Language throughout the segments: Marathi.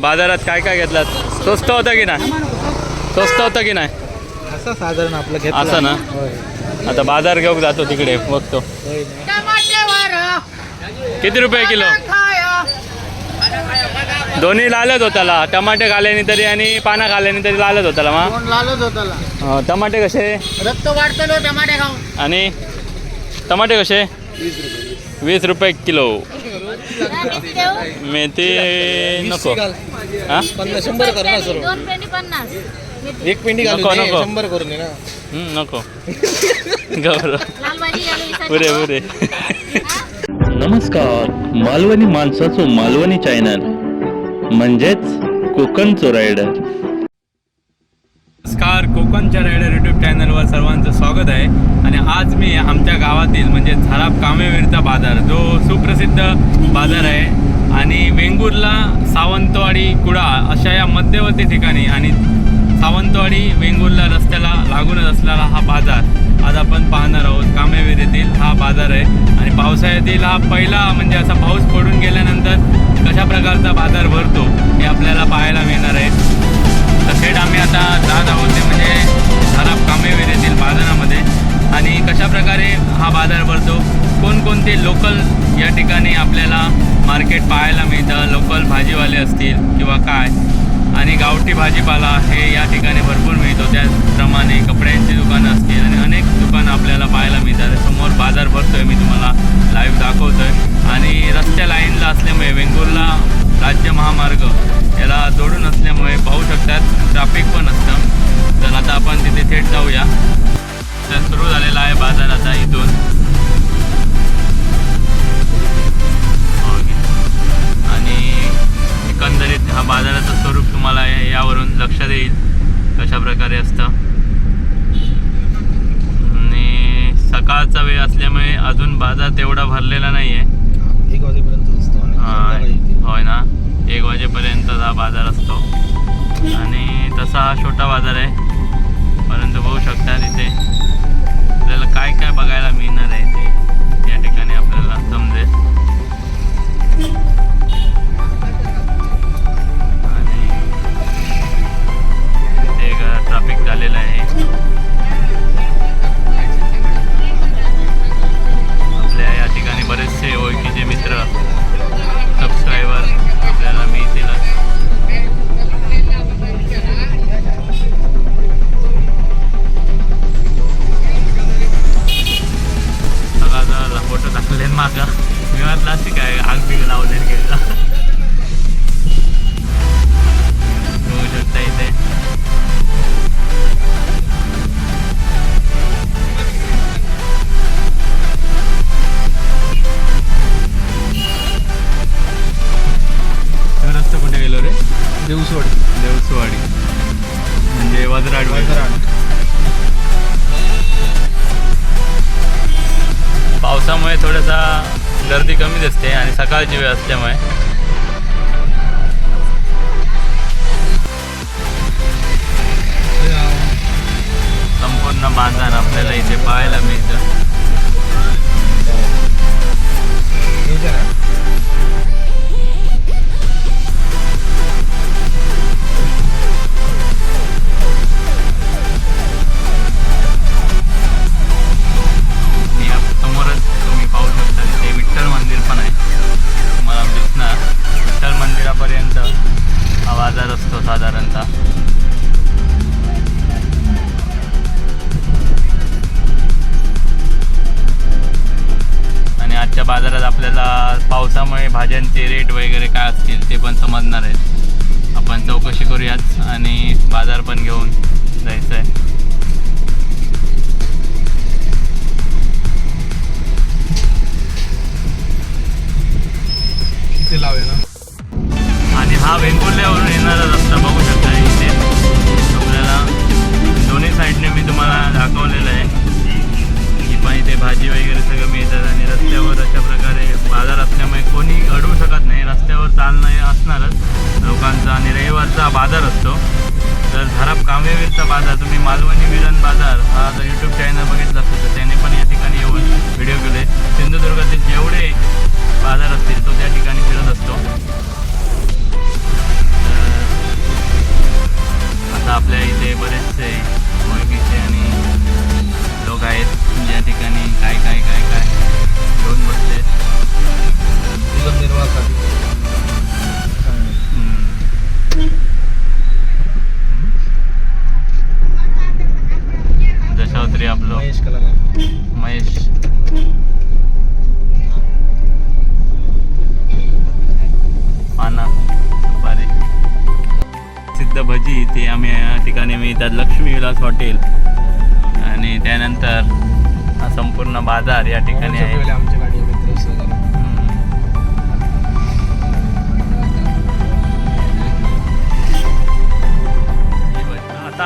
बाजारात काय काय घेतलात? स्वस्त होतं की नाही? स्वस्त होतं की नाही? असं साधारण आपलं घेतलं. असं ना? होय. आता बाजार घेऊन जातो तिकडे बघतो. होय. ना. किती रुपये किलो? दोन्ही लालच होताला. टमाटे खाल्यानी तरी आणि पाना खाल्यानी तरी लालच होताला मा? कोण लालच होताला. टमाटे कसे? रक्त वाढतं टमाटे खाऊन. आणि टमाटे कसे? वीस रुपये किलो. मेथी नको. हा? पन्नास शंभर कर ना सर्व. दोन पेंडी पन्नास. एक पिंडी घालून नको, दे, नको. शंभर करून दे ना. हं, नको. गौरव. लाल भाजी घालून विसायची. पुरे पुरे. नमस्कार मालवणी माणसाचो मालवणी चॅनल म्हणजेच कोकणचो रायडर कोकणच्या रायडर यूट्यूब चॅनलवर सर्वांचं स्वागत आहे. आणि आज मी आमच्या गावातील म्हणजे झाराप कामेवीरचा बाजार जो सुप्रसिद्ध बाजार आहे. आणि वेंगुर्ला सावंतवाडी कुडा अशा या मध्यवर्ती ठिकाणी आणि सावंतवाडी वेंगुर्ला रस्त्याला लागूनच असलेला हा बाजार आज आपण पाहणार आहोत. कामेवीर येथील हा बाजार आहे. आणि पावसाळ्यातील हा पहिला म्हणजे असा पाऊस पडून गेल्यानंतर कशा प्रकारचा बाजार भरतो हे आपल्याला पाहायला मिळणार आहे. थेट आम्ही आता जात आहोत ते म्हणजे झराप कामेवीर येथील बाजारामध्ये. आणि कशा प्रकारे हा बाजार भरतो? कोणकोणते लोकल या ठिकाणी आपल्याला मार्केट पाहायला मिळतं? लोकल भाजीवाले असतील किंवा काय? आणि गावठी भाजीपाला हे या ठिकाणी भरपूर मिळतो. त्याचप्रमाणे कपड्यांची दुकानं असतील आणि अनेक दुकानं आपल्याला पाहायला मिळतात. समोर बाजार भरतोय मी तुम्हाला. लाईव्ह दाखवतोय. आणि रस्त्या लाईनला असल्यामुळे वेंगुर्ला राज्य महामार्ग याला जोडून असल्यामुळे पाहू शकतात ट्रॅफिक पण असतं तर आता आपण तिथे थेट जाऊया तर सुरू झालेला आहे बाजार आता इथून. आणि एकंदरीत हा बाजाराचं स्वरूप तुम्हाला यावरून लक्षात येईल कशा प्रकारे असतं आणि सकाळचा वेळ असल्यामुळे अजून बाजार तेवढा भरलेला नाही आहे एक वाजेपर्यंत हा. होय ना? एक वाजेपर्यंत हा बाजार असतो. आणि तसा हा छोटा बाजार आहे. परंतु बघू शकता तिथे. आपल्याला काय काय बघायला मिळणार आहे ते. रे दिवसवाडी. देवसवाडी. म्हणजे वजराड पावसामुळे थोडासा गर्दी कमीच असते आणि सकाळची वेळ असल्यामुळे. संपूर्ण बाजार आपल्याला इथे पाहायला मिळतं. पर्यंत आवाजात बाजार असतो साधारणतः. आणि आजच्या बाजारात आपल्याला पावसामुळे भाज्यांचे रेट वगैरे काय असतील ते पण समजणार आहेत. आपण चौकशी करूयात आणि बाजार पण घेऊन जायचं आहे ते लावूया ना. हा वेंगुर्ल्यावरून येणारा रस्ता बघू शकता इथे. आपल्याला दोन्ही साईडने मी तुम्हाला दाखवलेलं आहे. की पण इथे भाजी वगैरे सगळं मिळतात आणि रस्त्यावर अशा प्रकारे बाजार असल्यामुळे कोणी अडवू शकत नाही. रस्त्यावर चालणं असणारच. लोकांचा आणि रविवारचा बाजार असतो. तर झराप कामेवीरचा बाजार तुम्ही मालवणी विरण बाजार हा जर यूट्यूब चॅनल बघितला असेल तर त्याने पण या ठिकाणी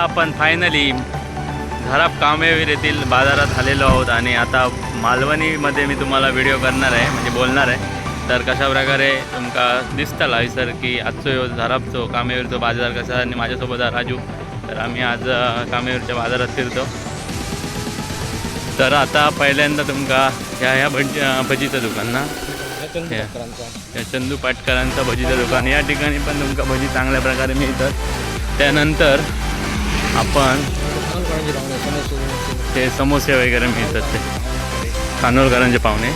आपण फायनली झराप कामेवीर येथील बाजारात आलेलो आहोत आणि आता मालवणीमध्ये मी तुम्हाला व्हिडिओ करणार आहे म्हणजे बोलणार आहे. तर कशा प्रकारे तुमका दिसतला सर की आजचो ह्यो झरापचो कामेवीरचो बाजार कसा आणि माझ्यासोबत आहे राजू. तर आम्ही आज कामेवीरच्या बाजारात फिरतो. तर आता पहिल्यांदा तुमका ह्या ह्या भजी भजीचं दुकान ना. या चंदू पाटकरांचं भजीचं दुकान. या ठिकाणी पण तुमका भजी चांगल्या प्रकारे मिळतात. त्यानंतर आपण ते समोसे वगैरे मिळतात ते. कानोलकरांचे पाहुणे.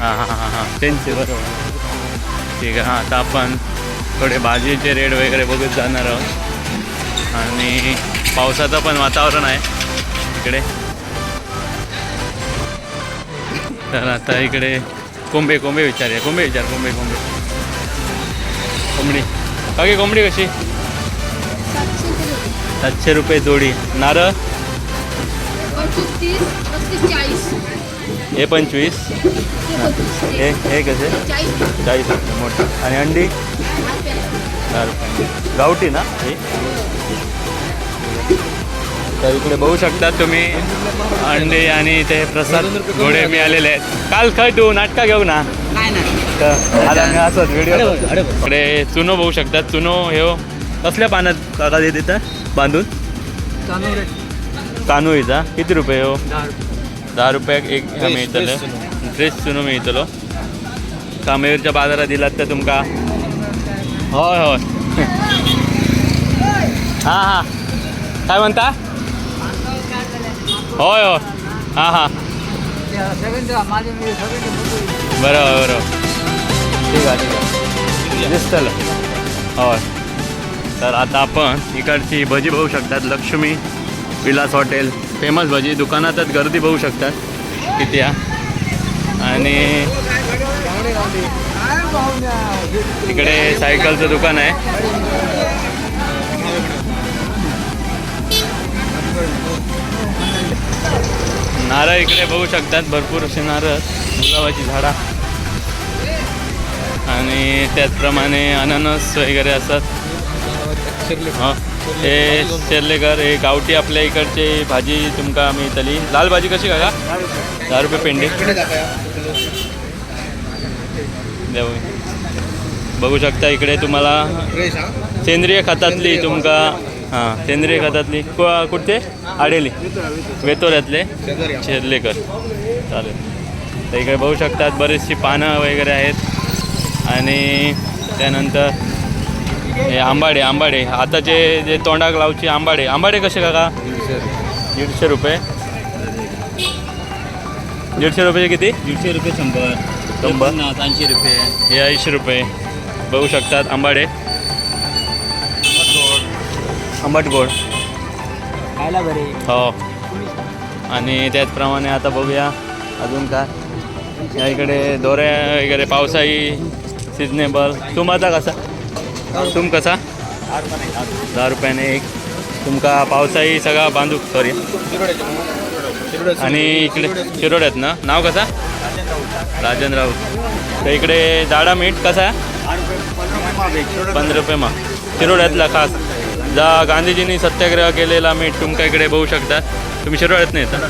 हां हां हां हां. त्यांचे बरोबर. ठीक आहे हां आता आपण थोडे भाजीचे रेट वगैरे बघत जाणार आहोत. आणि पावसाचं पण वातावरण आहे इकडे. तर आता इकडे कोंबे कोंबे विचार आहे कोंबे विचार कोंबे कोंबे. कोंबडी. बाकी कोंबडी कशी? सातशे रुपये जोडी. नारळ? हे पंचवीस. हे हे कसे? चाळीस रुपये मोठं. आणि अंडी? दहा रुपये. गावठी ना? ही? तर इकडे बघू शकता तुम्ही अंडे आणि ते प्रसाद घोडे मिळालेले आहेत. काल काय तू नाटका घेऊ ना. तर आज आम्ही असंच व्हिडिओ इकडे चुनो बघू शकतात चुनो हे हो. कसल्या पाण्यात काका देत? बांधून? कानोळीचा किती रुपये हो? दहा रुपयाक एक मिळतलं. फ्रेश चुनो. मिळतलो. कामेरच्या बाजारात दिलात तर तुमका? होय होय. हां हां. काय म्हणता? होय होय. हां हां. बरोबर बरोबर. ठीक आहे दिसतलं होय. तर आता आपण इकडची भजी बघू शकतात. लक्ष्मी विलास हॉटेल. फेमस भजी. दुकानातच गर्दी बघू शकतात. किती आणि इकडे सायकलचं दुकान आहे. नारळ इकडे बघू शकतात. भरपूर असे नारळ. गुलाबाची झाडा. आणि त्याचप्रमाणे अननस वगैरे असतात. हां हे शेर्लेकर हे गावठी आपल्या इकडचे भाजी तुमका मिळतली लाल भाजी कशी का दहा रुपये पेंडे. इकडे बघू. शकता इकडे तुम्हाला सेंद्रिय खतातली तुमका हां सेंद्रिय खतातली. कु- कुठचे? आडेली. वेतोऱ्यातले. शेर्लेकर. चालेल. तर इकडे बघू शकतात बरीचशी पानं वगैरे आहेत. आणि त्यानंतर हे आंबाडे आंबाडे. आताचे जे तोंडाक लावची आंबाडे. आंबाडे कसे काका? दीडशे. दीडशे रुपये. दीडशे रुपये किती? दीडशे रुपये शंभर. शंभर. ऐंशी रुपये. हे ऐंशी रुपये. बघू शकतात आंबाडे. आंबट गोड. खायला बरे. हो. आणि त्याचप्रमाणे आता बघूया अजून काय. या इकडे दोऱ्या वगैरे पावसाळी सिजनेबल तुमाचा कसा? तुम कसा? दहा रुपयाने एक. तुमका पावसाही सगळा बांधू सॉरी आणि इकडे शिरोड्यात ना? नाव कसा? राजन राऊत. तर इकडे जाडा मीठ कसा? आहे पंधरा रुपये मा शिरोड्यातला खास. जा गांधीजींनी सत्याग्रह केलेला मीठ तुमका इकडे बघू शकता. तुम्ही शिरोड्यात नाही येता?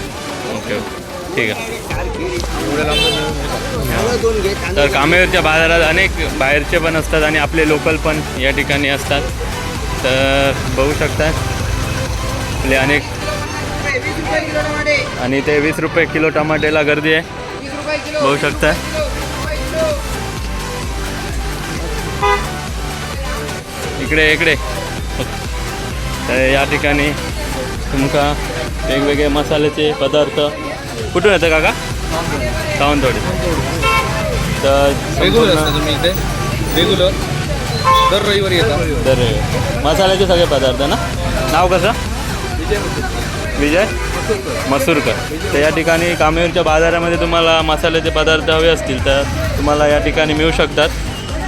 Okay okay. ठीक आहे. तर कामेरच्या बाजारात अनेक बाहेरचे पण असतात आणि आपले लोकल पण या ठिकाणी असतात. तर बघू शकता आपले अनेक आणि ते वीस रुपये किलो टमाटेला गर्दी आहे. बघू शकता. इकडे इकडे. तर या ठिकाणी तुमका वेगवेगळे मसाल्याचे पदार्थ. कुठून येतं काका? सावंतवाडी तर रेग्युलर संपूर्ण- असता तुम्ही इथे? रेग्युलर दर रविवारी येतात तर मसाल्याचे सगळे पदार्थ ना? नाव कसं? विजय? मसूरकर. तर या ठिकाणी कामेरच्या बाजारामध्ये तुम्हाला मसाल्याचे पदार्थ हवे असतील तर तुम्हाला या ठिकाणी मिळू शकतात.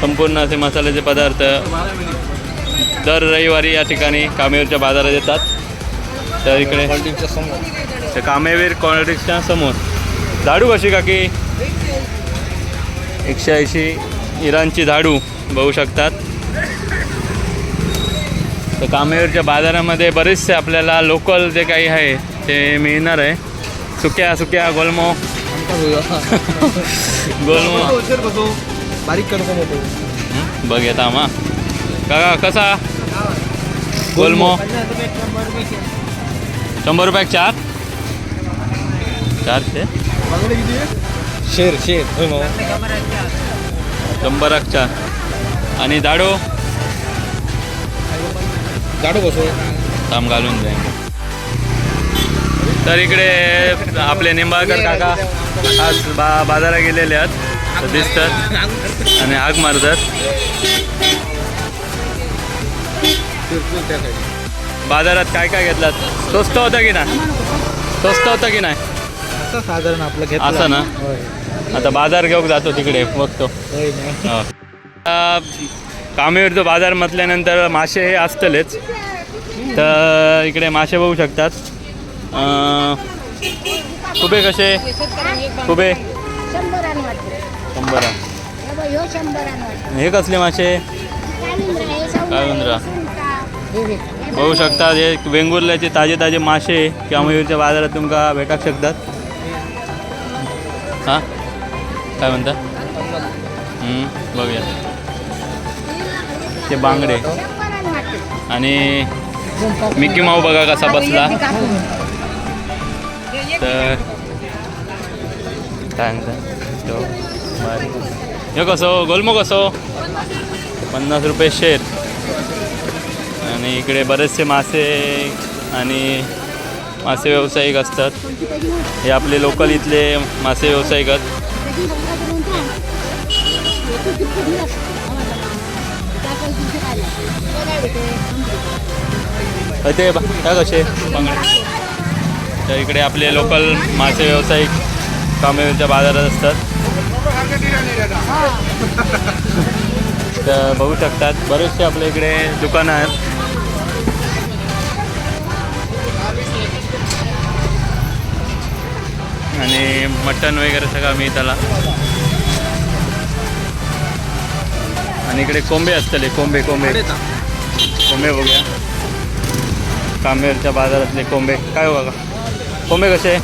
संपूर्ण असे मसाल्याचे पदार्थ दर रविवारी या ठिकाणी कामेरच्या बाजारात येतात. तर इकडे तर कामेवीर कॉर्नरिक्सच्या समोर. झाडू कशी काकी? एकशे ऐंशी इराणची झाडू बघू शकतात. तर कामेवीरच्या बाजारामध्ये बरेचसे आपल्याला लोकल जे काही आहे ते मिळणार आहे. सुक्या सुक्या गोलमो. गोलमो. बारीक? बघ येता मा. काका कसा? गोलमो. शंभर रुपयाक चार? चारशे शेर शेर होय चार आणि दाडो? गाडो बसो थांब घालून जाईन तर इकडे आपले निंबाळकर काका आज बा बाजारात गेलेले आहेत. दिसतात. आणि आग मारतात. बाजारात काय काय घेतलात? स्वस्त होतं की नाही? स्वस्त होतं की नाही? असं साधारण आपलं घेतलं असं ना? होय. आता बाजार घेऊन जातो तिकडे बघतो. होय ना. हो. कामेवरचं बाजार म्हटल्यानंतर मासे हे असतलेच. तर इकडे मासे बघू शकतात. अं, कुबे कसे? कुबे? शंभरानं वाटतं शंभर हे वाटतं हे कसले मासे. हे बघ. शकतात हे वेंगुर्ल्याचे ताजे ताजे मासे कामेवीरच्या बाजारात तुमका भेटाक शकतात. हां? काय म्हणता? बघूया. ते बांगडे. आणि मिकी माऊ बघा कसा बसला. तर काय म्हणता? यो कसो गोलमो कसो? पन्नास रुपये शेर आणि इकडे बरेचसे मासे आणि मासे व्यावसायिक असतात. हे आपले लोकल इथले मासे व्यावसायिक आहेत. ते बा- काय कसे बांगडे तर इकडे आपले लोकल मासे व्यावसायिक कामेच्या बाजारात असतात. तर बघू शकतात बरेचसे आपल्या इकडे दुकानं आहेत. आणि मटण वगैरे सगळं मी त्याला. आणि इकडे कोंबे असतले कोंबे कोंबे. कोंबे बघूया. कामेरच्या बाजारातले कोंबे. काय हो बघा कोंबे कसे?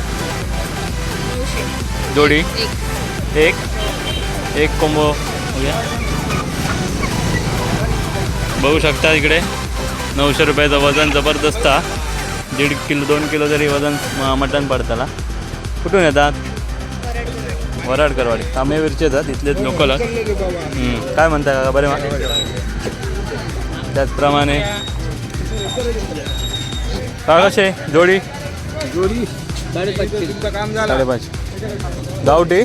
जोडी? एक. एक. कोंबो. बघूया. बघू शकता इकडे. नऊशे रुपयाचं वजन जबरदस्त हा. दीड किलो दोन किलो जरी वजन मटण पडताला. कुठून येतात? वराड करवाडी. कामेवीरचे येतात इथलेच लोकल. काय म्हणता काका? बरे मा त्याचप्रमाणे काय कसे जोडी? जोडी साडेपाचशे. तुमचं काम झालं साडेपाचशे गावठी?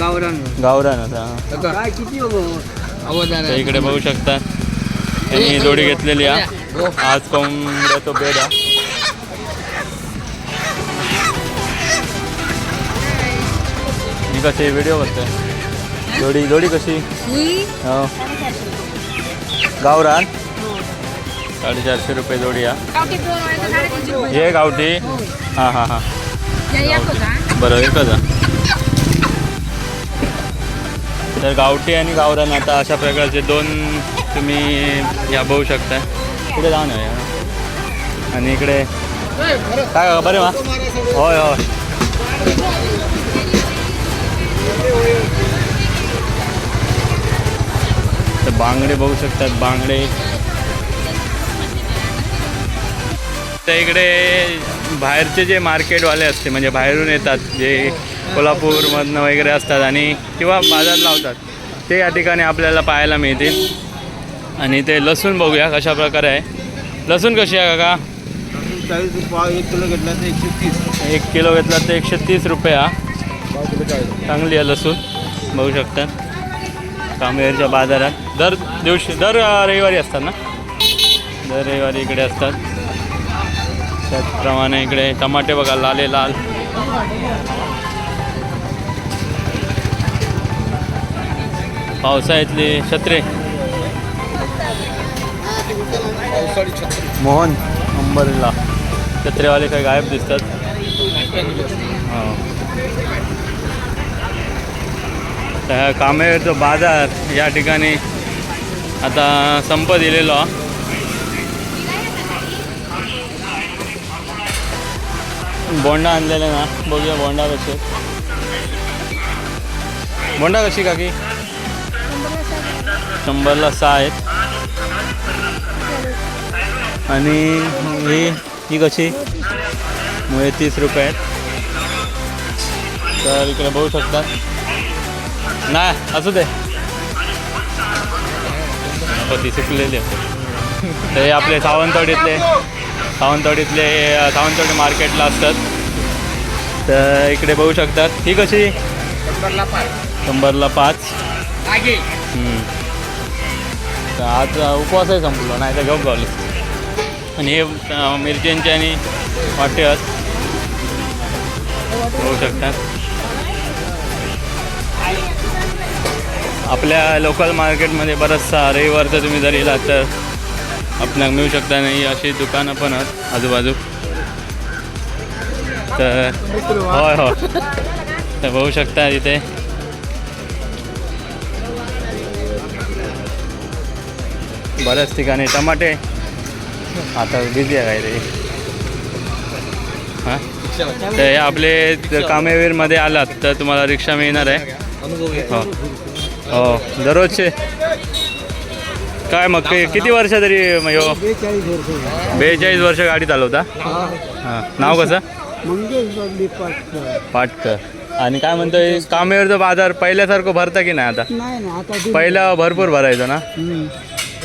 गावरान. गावरान आता काय किती तर इकडे बघू शकता. त्यांनी जोडी घेतलेली हा आज कोंबड्याचा बेड हा कशी व्हिडिओ करतोय जोडी जोडी कशी? हो? गावरान? साडेचारशे रुपये जोडी हा. हे गावठी? हां. हां हां बरं एकच तर गावठी आणि गावरान आता अशा प्रकारचे दोन तुम्ही या बघू शकता पुढे जाऊन या. आणि इकडे. काय बरे मा होय होय. बांगडे बघू शकतात बांगडे. त्या इकडे बाहेरचे जे मार्केटवाले असते म्हणजे बाहेरून येतात जे कोल्हापूरमधनं वगैरे असतात आणि किंवा बाजार लावतात ते या ठिकाणी आपल्याला पाहायला मिळतील. आणि ते लसूण बघूया कशा प्रकारे आहे. लसूण कशी आहे काका? चाळीस रुपये एक किलो घेतला तर एकशे तीस एक किलो घेतला तर एकशे तीस रुपये. हा चांगली आहे लसूण बघू शकता कामेरच्या बाजारात. दर दिवशी दर रविवारी असतात ना? दर रविवारी इकडे असतात. त्याचप्रमाणे इकडे टमाटे बघा लाले लाल. पावसाळ्यातली छत्रे. मोहन. अंबरला छत्रेवाले काही गायब दिसतात. तर त्या कामेरचं बाजार या ठिकाणी आता संप दिलेलो. बोंडा आणलेले ना बघूया बोंडा कसे बोंडा कशी काकी? शंभरला सहा आहेत. आणि ही ही कशी? मुळे तीस रुपये आहेत. तर इकडे बघू शकतात नाही असू दे. ती सुकलेली. तर हे आपले सावंतवाडीतले सावंतवाडीतले सावंतवाडी मार्केटला असतात. तर इकडे बघू शकतात. ही कशी? शंभरला पाच. तर आज अ, उपवास आहे संपलो नाही तर घेऊ गावले आणि हे मिरच्यांचे आणि वाटे बघू शकतात. आपल्या लोकल मार्केटमध्ये बराचसा रविवारचं तुम्ही जर येलात तर आपणाक मिळू शकता नाही अशी दुकानं पण आहेत आजूबाजू. तर होय हो तर बघू शकता तिथे. बऱ्याच ठिकाणी टमाटे. आता बिझी आहे काहीतरी. हां? तर हे आपले कामेवीरमध्ये आलात तर तुम्हाला रिक्षा मिळणार आहे. हो. हो दररोजचे काय मग कि- किती वर्ष तरी म ह्यो बेचाळीस वर्ष गाडी चालवता? हां. नाव कसं? पाटकर. आणि काय म्हणतोय कामेवरचं बाजार पहिल्यासारखं भरता की नाही आता? नाही ना आता पहिला भरपूर भरायचं ना?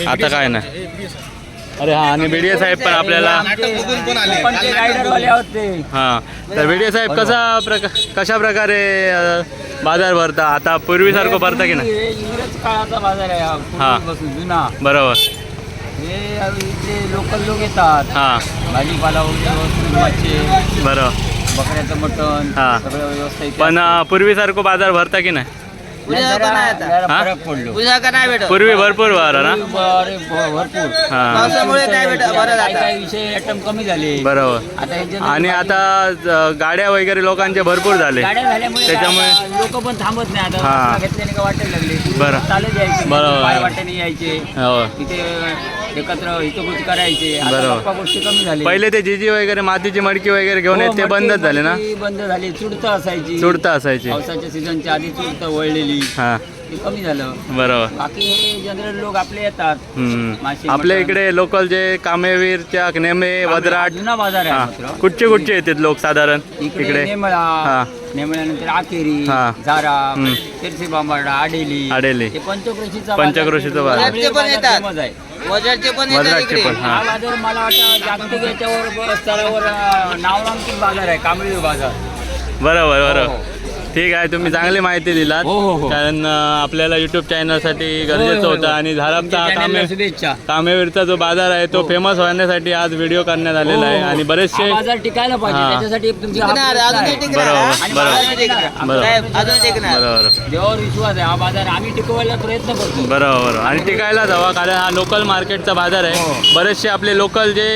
आता काय नाही. अरे हा आणि बीडीए साहेब पण आपल्याला नाटक बघून पण आले. पण ते रायडरवाले होते. हां तर बीडीए साहेब कसा प्रका कशा प्रकारे अ, बाजार भरता? आता पूर्वीसारखं भरता की नाही? हे इंग्रज काळाचा बाजार आहे हा, हा. पूर्वीपासून जुना. बरोबर. हे इथे लोकल लोक येतात. हां. भाजीपाला वगैरे वस्तू घेवायचे बरं बकऱ्याचं मटण हा. सगळं व्यवस्था इथे पण अ, पूर्वीसारखं बाजार भरता की नाही? नाही, जरा- जरा हा? फरक पडलो. पूर्वी भरपूर भरा ना? अरे भ- भरपूर. हां. पावसामुळे काय काही काही विषय आयटम कमी झाले. बरोबर. आता आणि आता ज- गाड्या वगैरे लोकांचे भरपूर झाले. गाड्या झाल्यामुळे त्याच्यामुळे- लोक पण थांबत नाही. आता हा. घेतल्याने का वाटायला लागले? बरं. चालत यायचे बरोबर. पाय यायचे. हो. तिथे एकत्र हितगुज करायचे. आता बरोबर. गप्पा गोष्टी कमी झाली पहिले ते जिजी वगैरे मातीची मडकी वगैरे घेऊन येत ते हो, बंदच झाले ना? बंद झाली. चुडतं असायची. चुडता असायची. पावसाच्या सीझनच्या आधी चुडतं वळलेली. हां. ते कमी झालं बरोबर बाकी हे जनरल लोक आपले येतात हम्म. आपल्या मटण. इकडे लोकल जे कामेवीरच्या नेमे वदराट जुना बाजार आहे हा. कुठचे कुठचे येतात लोक साधारण इकडे इकडे नेमळा हा. नेमळ्यानंतर आकेरी हा. झारा हम्म. तिरसे बांबार्डा आडेली आडेली. हे पंचक्रोशीचा पंचक्रोशीचा बाजार. आपले वजरचे पण बाजार येतात. famous आहे वजरचे पण वदराटचे पण हा हां बाजार मला वाटतं जागतिक याच्यावर ब- स्तरावर अं, बाजार आहे कांबळी बाजार बरोबर हो. बरोबर ठीक आहे तुम्ही चांगली माहिती दिलात हो, हो, हो. कारण अं, आपल्याला युट्यूब चॅनलसाठी गरजेचं होय, होतं होय. आणि झारापचा तुमच्या कामे channel ला शुभेच्छा कामेवीरचा जो बाजार आहे तो फेमस होण्यासाठी आज व्हिडिओ करण्यात आलेला आहे. आणि बरेचसे हा बाजार टिकायला पाहिजे हा. त्याच्यासाठी तुमची हा टिकणार, प्रयत्न अजून आहे. ते टिकणार, बरोबर, हा? आणि बरोबर. बाजार टिकणार. बरोबर. साहेब, अजून टिकणार. बरोबर देवावर विश्वास आहे हा बाजार आम्ही टिकवायला प्रयत्न करतो बरोबर बरोबर आणि टिकायलाच हवा कारण हा लोकल मार्केटचा बाजार. आहे बरेचसे आपले लोकल जे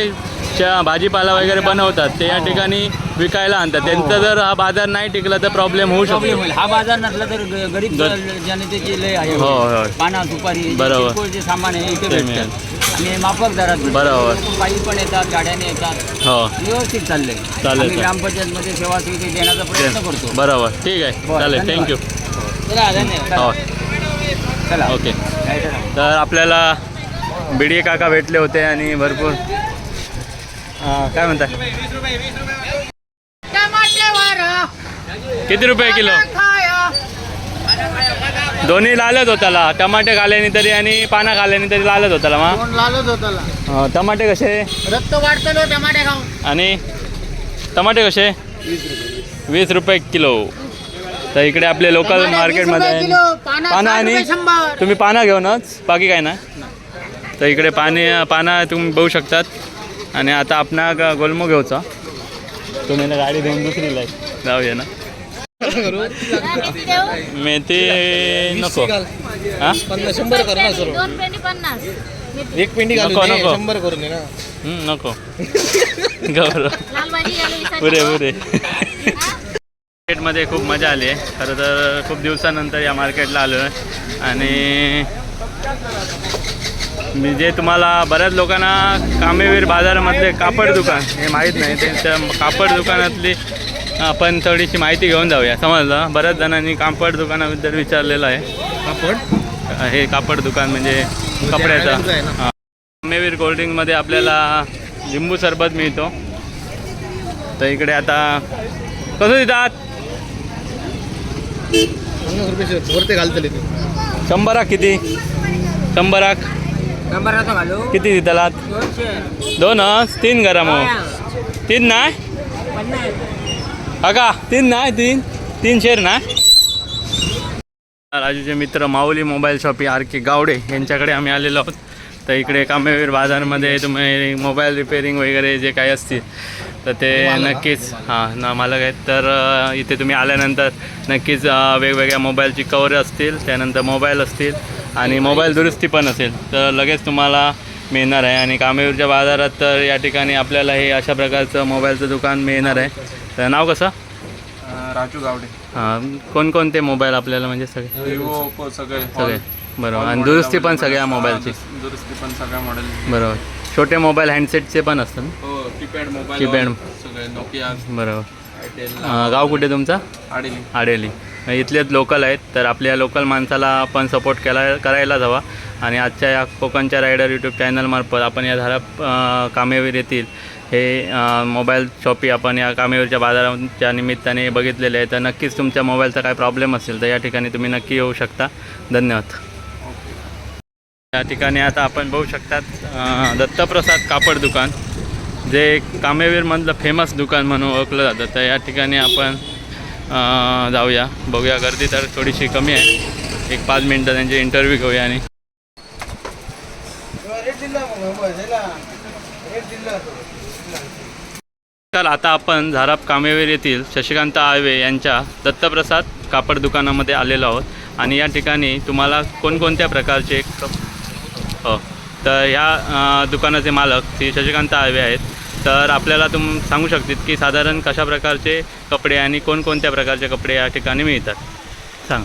च्या भाजीपाला वगैरे बनवतात ते या ठिकाणी विकायला आणतात. त्यांचा जर हा बाजार नाही टिकला तर प्रॉब्लेम होऊ प्रॉब्लेम शकतो होईल. हा बाजार नसला तर ग- गरीब गर- जनतेची लय आहे. हो, हो. पाना सुपारी बरोबर. किरकोळ जे सामान आहे इथे ते भेटतं. आणि माफक दरात भेटतं. बरोबर. पायी पण येतात गाड्याने येतात. हो. व्यवस्थित चाललंय. चालेल, आम्ही चालेल. ग्रामपंचायतमध्ये सेवा सुविधा देण्याचा प्रयत्न करतो. बरोबर. ठीक आहे. बरं, चालेल. धन्यवाद. थँक्यू चला, धन्यवाद. हो. चला. ओके तर आपल्याला बिडी काका भेटले होते आणि भरपूर हां, काय म्हणताय? किती रुपये किलो? दोन्ही लालच होताला. टमाटे खाल्याने तरी आणि पाना खाल्याने तरी लालच होताला मग लालच होताला. टमाटे कसे? रक्त वाढतं टमाटे खाऊन. आणि? टमाटे कसे? वीस रुपये किलो. तर इकडे आपले लोकल मार्केटमध्ये पानं आणि तुम्ही पानं घेऊनच? बाकी काय ना? तर इकडे पाणी पानं तुम्ही बघू शकतात. आणि आता आपणा ग- गोलमो घेऊचा. तुम्ही ना गाडी देऊन दुसरी लाय जाऊया ना. मेथी नको. हा? पन्नास शंभर कर ना सर दोन पेंडी पन्नास. एक पिंडी नको, नको. शंभर करून दे ना. हं, नको. गौरव. लाल भाजी घालू पुरे पुरे. मार्केटमध्ये खूप मजा आली. आहे खरं तर खूप दिवसानंतर या मार्केटला आलो आहे आणि मी जे तुम्हाला बऱ्याच लोकांना कामेवीर बाजारामधले कापड दुकान हे माहीत नाही ते त्या कापड दुकानातली आपण थोडीशी माहिती घेऊन जाऊया. समजलं? बऱ्याच जणांनी कापड दुकानाबद्दल विचारलेलं आहे. कापड? हे कापड दुकान म्हणजे कपड्याचं? हां. कामेवीर कोल्ड्रिंकमध्ये आपल्याला लिंबू सरबत मिळतो. तर इकडे आता कसं देतात पन्नास रुपये वरती घालतले ते. शंभराक किती? शंभराक घालू. किती दोनशे. दोन? तीन गरम. हो. तीन नाही? अगा तीन नाही तीन? तीन शेर ना? राजूचे मित्र Mauli mobile shoppe R K Gawade. यांच्याकडे आम्ही आलेलो आहोत. तर इकडे कामेवीर बाजारमध्ये तुम्ही मोबाईल रिपेअरिंग वगैरे जे काही असतील तर ते नक्कीच हां ना मला काय तर इथे तुम्ही आल्यानंतर नक्कीच वेगवेगळ्या मोबाईलची कवर असतील त्यानंतर मोबाईल असतील. आणि मोबाईल दुरुस्ती पण असेल तर लगेच तुम्हाला मिळणार आहे. आणि कामेवीरच्या बाजारात तर या ठिकाणी आपल्याला हे अशा प्रकारचं मोबाईलचं दुकान मिळणार आहे. तर नाव कसं? राजू गावडे. हां कोणकोणते मोबाईल आपल्याला म्हणजे सगळे? विवो ओप्पो सगळे. सगळे. बरोबर. आणि दुरुस्ती पण सगळ्या मोबाईलची. दुरुस्ती पण सगळ्या मॉडेल बरोबर. छोटे मोबाईल हँडसेटचे पण असतात? हो कीपॅड मोबाईल Keypad. सगळे नोकिया बरोबर. गाव कुठे तुमचा? आडेली. आडेली. इथलेच लोकल आहेत. तर आपल्या लोकल माणसाला आपण सपोर्ट केला करायलाच हवा. आणि आजच्या या कोकणच्या रायडर यूट्यूब चॅनलमार्फत आपण या धारा कामेवीर येथील हे मोबाईल शॉपी आपण या कामेवीरच्या बाजाराच्या निमित्ताने बघितलेले आहे. तर नक्कीच तुमच्या मोबाईलचा काय प्रॉब्लेम असेल तर या ठिकाणी तुम्ही नक्की येऊ शकता. धन्यवाद. या ठिकाणी आता आपण बघू शकतात दत्तप्रसाद कापड दुकान. जे कामेवीरमधलं फेमस दुकान म्हणून ओळखलं जातं. तर या ठिकाणी आपण जाऊया. बघूया गर्दी तर थोडीशी कमी आहे. एक पाच मिनटं त्यांचे इंटरव्ह्यू घेऊया आणि. तर आता आपण झाराप कामेवेर येथील शशिकांत आळवे यांच्या दत्तप्रसाद कापड दुकानामध्ये आलेलो आहोत. आणि या ठिकाणी तुम्हाला कोणकोणत्या प्रकारचे कप हो. तर ह्या दुकानाचे मालक श्री शशिकांत आळवे आहेत. तर आपल्याला तुम सांगू शकतील की साधारण कशा प्रकारचे कपडे आणि कोणकोणत्या प्रकारचे कपडे या ठिकाणी मिळतात? सांग.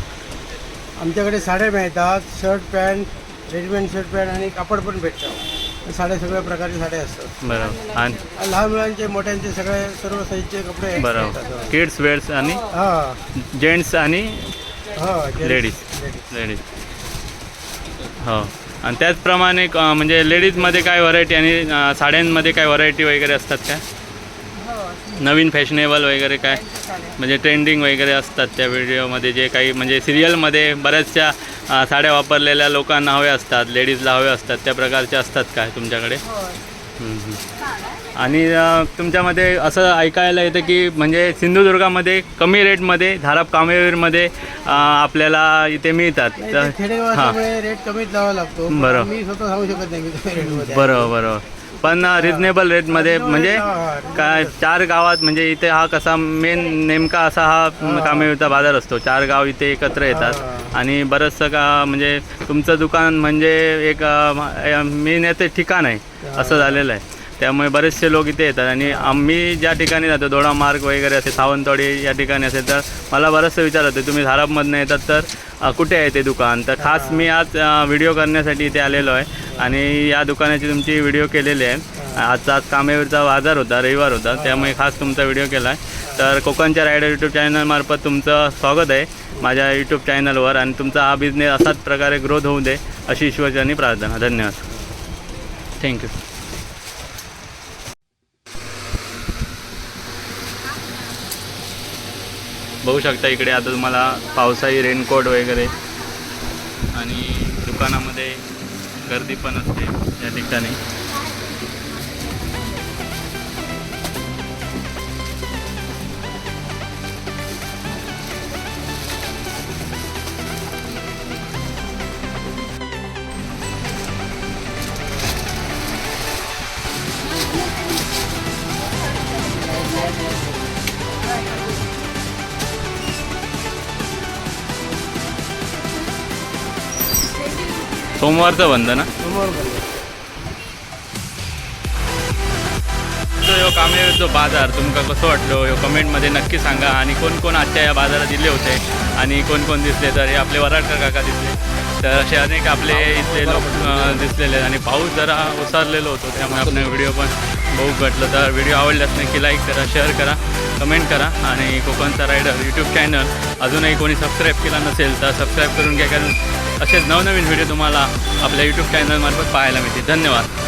आमच्याकडे साड्या मिळतात shirt pant readymade shirt pant आणि कापड पण भेटतात साड्या सगळ्या प्रकारच्या साड्या असतात. बरोबर. आणि लहान मुलांचे मोठ्यांचे सगळे सर्व साईजचे कपडे बरोबर. किड्स वेअर्स आणि हा. जेंट्स आणि हा लेडीज. लेडीज हो. आणि त्याचप्रमाणे क- म्हणजे लेडीजमध्ये काय व्हरायटी आणि साड्यांमध्ये काय व्हरायटी वगैरे असतात काय? नवीन फॅशनेबल वगैरे काय? म्हणजे ट्रेंडिंग वगैरे असतात त्या व्हिडिओमध्ये जे काही म्हणजे सिरियलमध्ये बऱ्याचशा साड्या वापरलेल्या लोकांना हव्या असतात लेडीजला हव्या असतात त्या प्रकारचे असतात काय तुमच्याकडे? हम्म. आणि तुमच्यामध्ये असं ऐकायला येतं की म्हणजे सिंधुदुर्गामध्ये कमी रेटमध्ये धाराप कामेवीरमध्ये आपल्याला इथे मिळतात. हां. रेट कमीच लावा लागतो. पण बरं. मी स्वतः सांगू शकत नाही बरोबर बरोबर. पण रिजनेबल रेटमध्ये म्हणजे काय चार गावात म्हणजे इथे हा कसा मेन नेमका असा हा कामेवीचा बाजार असतो. चार गाव इथे एकत्र येतात. आणि बरंचसं का म्हणजे तुमचं दुकान म्हणजे एक मेन याचं ठिकाण आहे. असं झालेलं आहे. त्यामुळे बरेचसे लोक इथे येतात आणि आम्ही ज्या ठिकाणी जातो दोडा मार्ग वगैरे असे सावंतवाडी या ठिकाणी असेल तर मला बरंचसं विचारत तुम्ही धारापमधनं येतात तर कुठे आहे ते दुकान? तर खास मी आज व्हिडिओ करण्यासाठी इथे आलेलो आहे आणि या दुकानाची तुमची व्हिडिओ केलेली आहे. आजचा आज कामेवीरचा बाजार होता रविवार होता त्यामुळे खास तुमचा व्हिडिओ केला आहे. तर कोकणच्या रायडर यूट्यूब चॅनलमार्फत तुमचं स्वागत आहे माझ्या यूट्यूब चॅनलवर आणि तुमचा हा बिझनेस असाच प्रकारे ग्रोथ होऊ दे अशी ईश्वरचरणी प्रार्थना. धन्यवाद. थँक्यू बघू शकता इकडे आता तुम्हाला पावसाळी रेनकोट वगैरे. आणि दुकानामध्ये गर्दी पण असते या ठिकाणी. सोमवारचं बंद ना? तो ह्यो कामेर जो बाजार तुमका कसो वाटलो? ह्यो कमेंटमध्ये नक्की सांगा. आणि कोण कोण आजच्या या बाजारात दिले होते? आणि कोण कोण दिसले? तर हे आपले वराडकर काका दिसले. तर असे अनेक आपले इथले लोक अं, दिसलेले आहेत. आणि पाऊस जरा ओसारलेलो होतो त्यामुळे आपण व्हिडिओ पण बघू घटलं तर व्हिडिओ आवडल्यास नक्की लाईक करा शेअर करा कमेंट करा. आणि कोकणचा रायडर यूट्यूब चॅनल अजूनही कोणी सबस्क्राईब केला नसेल तर सबस्क्राईब करून घ्या कारण असेच नवनवीन व्हिडिओ तुम्हाला आपल्या यूट्यूब चॅनलमार्फत पाहायला मिळतील. धन्यवाद.